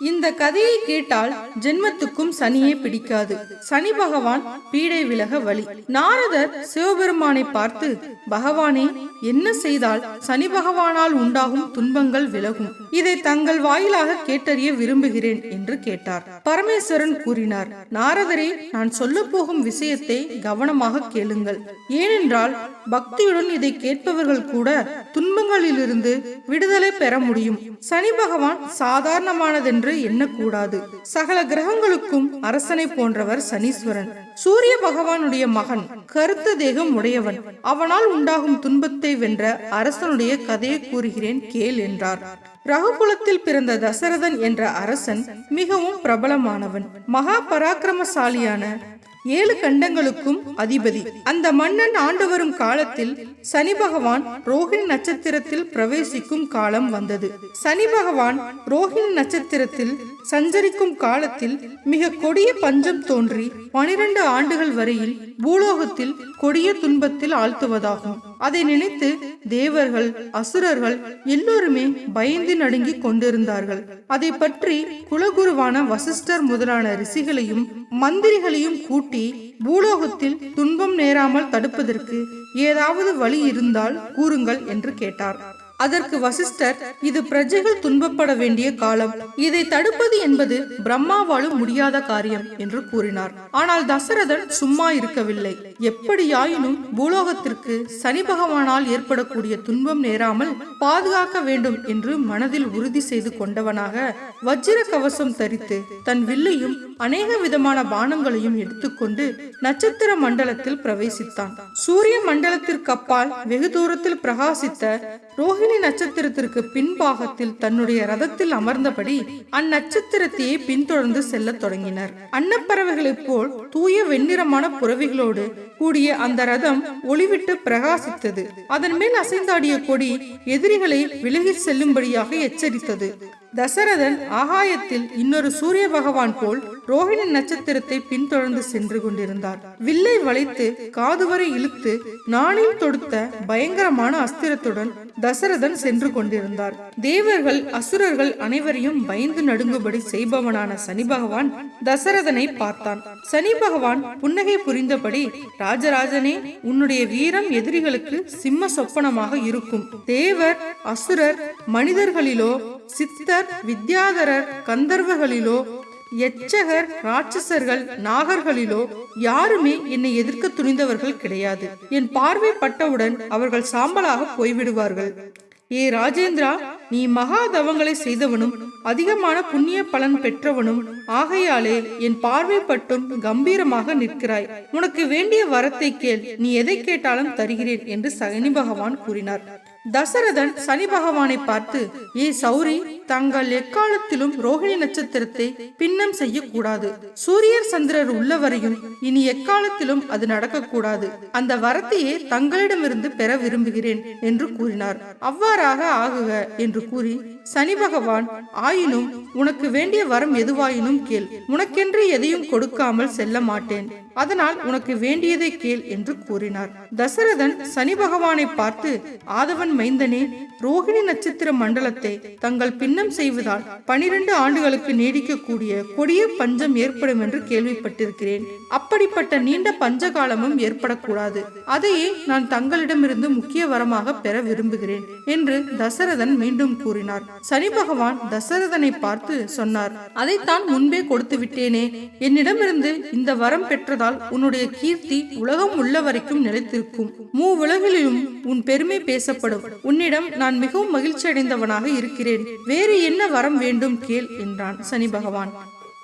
இந்த கதையை கேட்டால் ஜென்மத்துக்கும் சனியே பிடிக்காது. சனி பகவான் பீடை விலக வழி. நாரதர் சிவபெருமானை பார்த்து பகவானே என்ன செய்தால் சனி பகவானால் உண்டாகும் துன்பங்கள் விலகும். இதை தங்கள் வாயிலாக கேட்டறிய விரும்புகிறேன் என்று கேட்டார். பரமேஸ்வரன் கூறினார் நாரதரே நான் சொல்ல போகும் விஷயத்தை கவனமாக கேளுங்கள். ஏனென்றால் பக்தியுடன் இதை கேட்பவர்கள் கூட துன்பங்களிலிருந்து விடுதலை பெற முடியும். சனி பகவான் சாதாரணமானதென்று என்று எண்ணக்கூடாது. சகல கிரகங்களுக்கும் அரசனை போன்றவர் சனீஸ்வரன். சூரிய பகவானுடைய மகன் கருத்த தேகம் உடையவன். அவனால் உண்டாகும் துன்பத்தை வென்ற அரசனுடைய கதையை கூறுகிறேன் கேள் என்றார். ரகுகுலத்தில் பிறந்த தசரதன் என்ற அரசன் மிகவும் பிரபலமானவன். மகா பராக்கிரமசாலியான ஏழு கண்டங்களுக்கும் அதிபதி. அந்த மன்னன் ஆண்டு வரும் காலத்தில் சனி பகவான் ரோஹிணி நட்சத்திரத்தில் பிரவேசிக்கும் காலம் வந்தது. சனி பகவான் ரோஹிணி நட்சத்திரத்தில் சஞ்சரிக்கும் காலத்தில் மிக கொடிய பஞ்சம் தோன்றி பனிரெண்டு ஆண்டுகள் வரையில் பூலோகத்தில் கொடிய துன்பத்தில் ஆழ்த்துவதாகும். அதை நினைத்து தேவர்கள் அசுரர்கள் எல்லோருமே பயந்து நடுங்கி கொண்டிருந்தார்கள். அதை பற்றி குலகுருவான வசிஷ்டர் முதலான ரிஷிகளையும் மந்திரிகளையும் கூட்டி பூலோகத்தில் துன்பம் நேராமல் தடுப்பதற்கு ஏதாவது வழி இருந்தால் கூறுங்கள் என்று கேட்டார். அதற்கு வசிஷ்டர் இது பிரஜைகள் துன்பப்பட வேண்டிய காலம். இதை தடுப்பது என்பது பிரம்மாவாலும் முடியாத காரியம் என்று கூறினார். ஆனால் தசரதன் சும்மா இருக்கவில்லை. எப்படியாயினும் பூலோகத்திற்கு சனி பகவானால் ஏற்படக்கூடிய துன்பம் நேராமல் பாதுகாக்க வேண்டும் என்று மனதில் உறுதி செய்து கொண்டவனாக வஜ்ர கவசம் தரித்து தன் வில்லையும் அநேக விதமான பானங்களையும் எடுத்துக்கொண்டு நட்சத்திர மண்டலத்தில் பிரவேசித்தான். சூரிய மண்டலத்திற்கு அப்பால் வெகு தூரத்தில் பிரகாசித்த ரோஹிணி நட்சத்திரத்திற்கு பின்பாகத்தில் தன்னுடைய ரதத்தில் அமர்ந்தபடி அந்நட்சத்திரத்தையே பின்தொடர்ந்து செல்லத் தொடங்கினர். அன்னப்பறவைகளைப் போல் தூய வெண்ணிறமான புறவிகளோடு கூடிய அந்த ரதம் ஒளிவிட்டு பிரகாசித்தது. அதன் மேல் அசைந்தாடிய கொடி எதிரிகளை விலகிச் செல்லும்படியாக எச்சரித்தது. தசரதன் ஆகாயத்தில் இன்னொரு சூரிய பகவான் போல் ரோஹிணி நட்சத்திரத்தை பின்தொடர்ந்து சென்று கொண்டிருந்தார். வில்லை வளைத்து காது வரை இழுத்து நாணில் தொடுத்த பயங்கரமான அஸ்திரத்துடன் தசரதன் சென்று கொண்டிருந்தார். தேவர்கள் அசுரர்கள் அனைவரையும் பயந்து நடுங்கும்படி செய்பவனான சனி பகவான் தசரதனை பார்த்தான். சனி பகவான் புன்னகை புரிந்தபடி ராஜராஜனே உன்னுடைய வீரம் எதிரிகளுக்கு சிம்ம சொப்பனமாக இருக்கும். தேவர் அசுரர் மனிதர்களிலோ சித்தர் வித்யாதரர் கந்தர்வர்களிலோ எச்சகர் ராட்சசர்கள் நாகர்களிலோ யாருமே என்னை எதிர்க்க துணிந்தவர்கள் கிடையாது. என் பார்வை பட்டவுடன் அவர்கள் சாம்பலாக போய்விடுவார்கள். ஏ ராஜேந்திரா நீ மகா தவங்களை செய்தவனும் அதிகமான புண்ணிய பலன் பெற்றவனும் ஆகையாலே என் பார்வை பட்டும் கம்பீரமாக நிற்கிறாய். உனக்கு வேண்டிய வரத்தை கேள் நீ எதை கேட்டாலும் தருகிறேன் என்று சனி பகவான் கூறினார். தசரதன் சனி பகவானை பார்த்து ஏ சௌரி தாங்கள் எக்காலத்திலும் ரோஹிணி நட்சத்திரத்தை பின்னம் செய்யக்கூடாது. சூரியர் சந்திரர் உள்ளவரையும் இனி எக்காலத்திலும் அது நடக்கக்கூடாது. அந்த வரத்தையே தங்களிடமிருந்து பெற விரும்புகிறேன் என்று கூறினார். அவ்வாறாக ஆகுக என்று கூறி சனி பகவான் ஆயினும் உனக்கு வேண்டிய வரம் எதுவாயினும் கேள். உனக்கென்று எதையும் கொடுக்காமல் செல்ல மாட்டேன். அதனால் உனக்கு வேண்டியதை கேள் என்று கூறினார். தசரதன் சனி பகவானை பார்த்து ஆதவன் மைந்தனே ரோஹிணி நட்சத்திர மண்டலத்தை தங்கள் பின்ன பின்னம் செய்வதால் பனிரெண்டு ஆண்டுகளுக்கு நீடிக்கக்கூடிய கொடிய பஞ்சம் ஏற்படும் என்று கேள்விப்பட்டிருக்கிறேன். அப்படிப்பட்ட நீண்ட பஞ்ச காலமும் ஏற்படக்கூடாது. அதையே நான் தங்களிடமிருந்து முக்கிய வரமாக பெற விரும்புகிறேன் என்று தசரதன் மீண்டும் கூறினார். சனி பகவான் தசரதனை பார்த்து சொன்னார் அதைத்தான் முன்பே கொடுத்து விட்டேனே என்னிடமிருந்து இந்த வரம் பெற்றதால் உன்னுடைய கீர்த்தி உலகம் உள்ள வரைக்கும் நிலைத்திருக்கும். மூ உலகிலும் உன் பெருமை பேசப்படும். உன்னிடம் நான் மிகவும் மகிழ்ச்சி அடைந்தவனாக இருக்கிறேன். வேறு என்ன வரம் வேண்டும் கேள் என்றான் சனி பகவான்.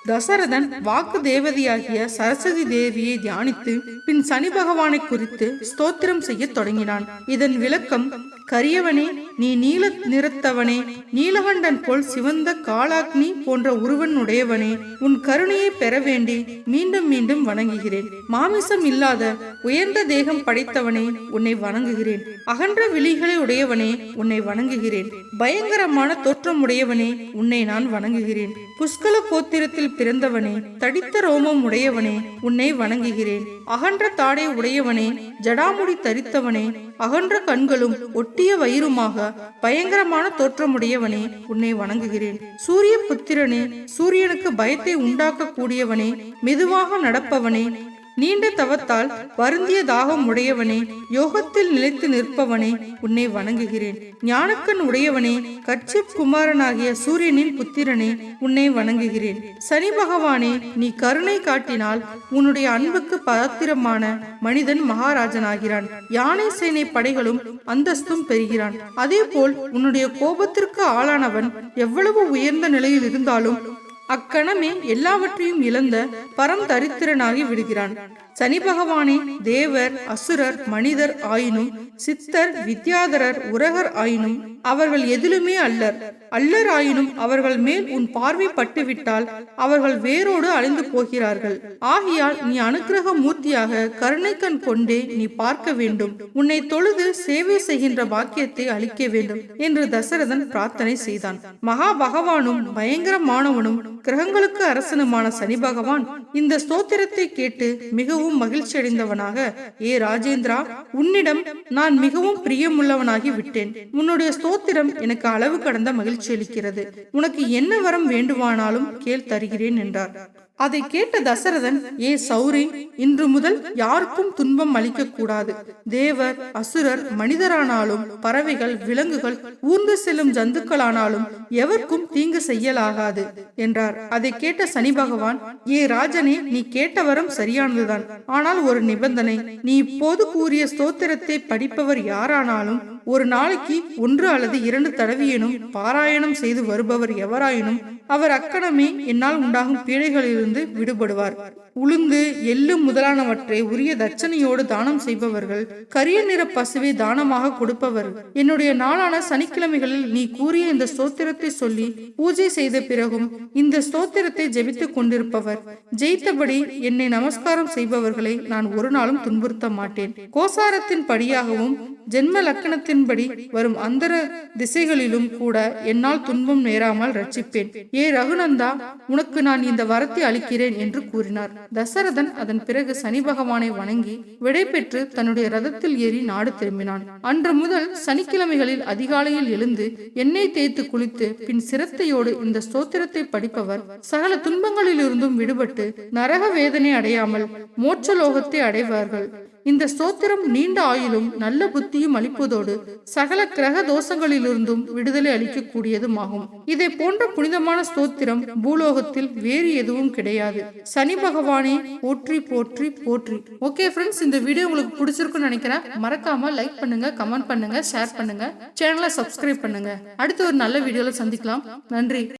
தசரதன் வாக்கு தேவதையாகிய சரஸ்வதி தேவியை தியானித்து பின் சனி பகவானை குறித்து ஸ்தோத்திரம் செய்ய தொடங்கினான். இதன் விளக்கம் கரியவனே நீ நீல நிறத்தவனே நீலகண்டன் போல் சிவந்த காலாக்னி போன்ற உருவன் உடையவனே உன் கருணையை பெற வேண்டி மீண்டும் மீண்டும் வணங்குகிறேன். மாமிசம் இல்லாத உயர்ந்த தேகம் படைத்தவனே உன்னை வணங்குகிறேன். அகன்ற விழிகளை உடையவனே உன்னை வணங்குகிறேன். பயங்கரமான தோற்றம் உடையவனே உன்னை நான் வணங்குகிறேன். புஷ்கல கோத்திரத்தில் பிறந்தவனே தடித்த ரோமம் உடையவனே உன்னை வணங்குகிறேன். அகன்ற தாடை உடையவனே ஜடாமுடி தரித்தவனே அகன்ற கண்களும் ஒட்டிய வயிறுமாக பயங்கரமான தோற்றமுடையவனே உன்னை வணங்குகிறேன். சூரிய புத்திரனே சூரியனுக்கு பயத்தை உண்டாக்க கூடியவனே மெதுவாக நடப்பவனே நீண்ட தவத்தால் வருந்திய தாகம் உடையவனே யோகத்தில் நிலைத்து நிற்பவனே உன்னை வணங்குகிறேன். ஞானக்கண் உடையவனே கட்சிப் குமாரனாகிய சூரியனின் புத்திரனே உன்னை வணங்குகிறேன். சனி பகவானே நீ கருணை காட்டினால் உன்னுடைய அன்புக்கு பாத்திரமான மனிதன் மகாராஜனாகிறான். யானை சேனை படைகளும் அந்தஸ்தும் பெறுகிறான். அதேபோல் உன்னுடைய கோபத்திற்கு ஆளானவன் எவ்வளவு உயர்ந்த நிலையில் இருந்தாலும் அக்கணமே எல்லாவற்றையும் இழந்த பரம் தரித்திரனாகி விடுகிறான். சனி பகவானே தேவர் அசுரர் மனிதர் ஆயினும் சித்தர் வித்யாதரர் உரகர் ஆயினும் அவர்கள் எதிலுமே அல்லர். அல்லர் ஆயினும் அவர்கள் மேல் உன் பார்வை பட்டுவிட்டால் அவர்கள் வேரோடு அழிந்து போகிறார்கள். ஆகையால் நீ அனுக்கிரக மூர்த்தியாக கருணைக்கண் கொண்டே நீ பார்க்க வேண்டும். உன்னை தொழுது சேவை செய்கின்ற பாக்கியத்தை அளிக்க வேண்டும் என்று தசரதன் பிரார்த்தனை செய்தான். மகா பகவானும் பயங்கரமானவனும் கிரகங்களுக்கு அரசனுமான சனி பகவான் இந்த ஸ்தோத்திரத்தை கேட்டு மிகவும் மகிழ்ச்சி அடைந்தவனாக ஏ ராஜேந்திரா உன்னிடம் நான் மிகவும் பிரியமுள்ளவனாகி விட்டேன். உன்னுடைய ஸ்தோத்திரம் எனக்கு அளவு கடந்த மகிழ்ச்சி அளிக்கிறது உனக்கு என்ன வரம் வேண்டுமானாலும் கேள் தருகிறேன் என்றார். அதை கேட்ட தசரதன் ஏ சௌரி இன்று முதல் யாருக்கும் துன்பம் அளிக்க கூடாது. தேவர் அசுரர் மனிதரானாலும் பறவைகள் விலங்குகள் ஊர்ந்து செல்லும் ஜந்துக்களானாலும் எவர்க்கும் தீங்கு செய்யலாகாது என்றார். அதை கேட்ட சனி பகவான் ஏ ராஜனே நீ கேட்ட வரம் சரியானதுதான். ஆனால் ஒரு நிபந்தனை நீ இப்போது கூறிய ஸ்தோத்திரத்தை படிப்பவர் யாரானாலும் ஒரு நாளைக்கு ஒன்று அல்லது இரண்டு தடவையினும் பாராயணம் செய்து வருபவர் எவராயினும் அவர் அக்கணமே என்னால் உண்டாகும் பீடைகளிலிருந்து விடுபடுவார். உளுந்து எள்ளு முதலானவற்றை உரிய தட்சணையோடு தானம் செய்பவர்கள் கரிய நிற பசுவை தானமாக கொடுப்பவர். என்னுடைய நாளான சனிக்கிழமைகளில் நீ கூறிய இந்த ஸ்தோத்திரத்தை சொல்லி பூஜை செய்த பிறகும் இந்த ஸ்தோத்திரத்தை ஜெபித்துக் கொண்டிருப்பவர். ஜெயித்தபடி என்னை நமஸ்காரம் செய்பவர்களை நான் ஒரு நாளும் துன்புறுத்த மாட்டேன் கோசாரத்தின் படியாகவும் ஜென்ம லக்கணத்தின்படி வரும் அந்தர திசைகளிலும் கூட என்னால் துன்பம் நேராமல் ரட்சிப்பேன். ஏ ரகுநந்தா உனக்கு நான் இந்த வரத்தை அளிக்கிறேன் என்று கூறினார். தசரதன் அதன் பிறகு சனி பகவானை வணங்கி விடை பெற்று தன்னுடைய ரதத்தில் ஏறி நாடு திரும்பினான். அன்று முதல் சனிக்கிழமைகளில் அதிகாலையில் எழுந்து எண்ணெய் தேய்த்து குளித்து பின் சிரத்தையோடு இந்த ஸ்தோத்திரத்தை படிப்பவர் சகல துன்பங்களிலிருந்தும் விடுபட்டு நரக வேதனை அடையாமல் மோட்சலோகத்தை அடைவார்கள். இந்த ஸ்தோத்திரம் நீண்ட ஆயுளும் நல்ல புத்தியும் அளிப்பதோடு சகல கிரக தோஷங்களிலிருந்தும் விடுதலை அளிக்கக்கூடியதும் ஆகும் இதை போன்ற புனிதமான ஸ்தோத்திரம் பூலோகத்தில் வேறு எதுவும் கிடையாது. சனி பகவானே போற்றி போற்றி போற்றி. ஓகே ஃப்ரெண்ட்ஸ் இந்த வீடியோ உங்களுக்கு பிடிச்சிருக்குன்னு நினைக்கிறேன். மறக்காம லைக் பண்ணுங்க கமெண்ட் பண்ணுங்க ஷேர் பண்ணுங்க. சேனலை சப்ஸ்கிரைப் பண்ணுங்க. அடுத்து ஒரு நல்ல வீடியோல சந்திக்கலாம். நன்றி.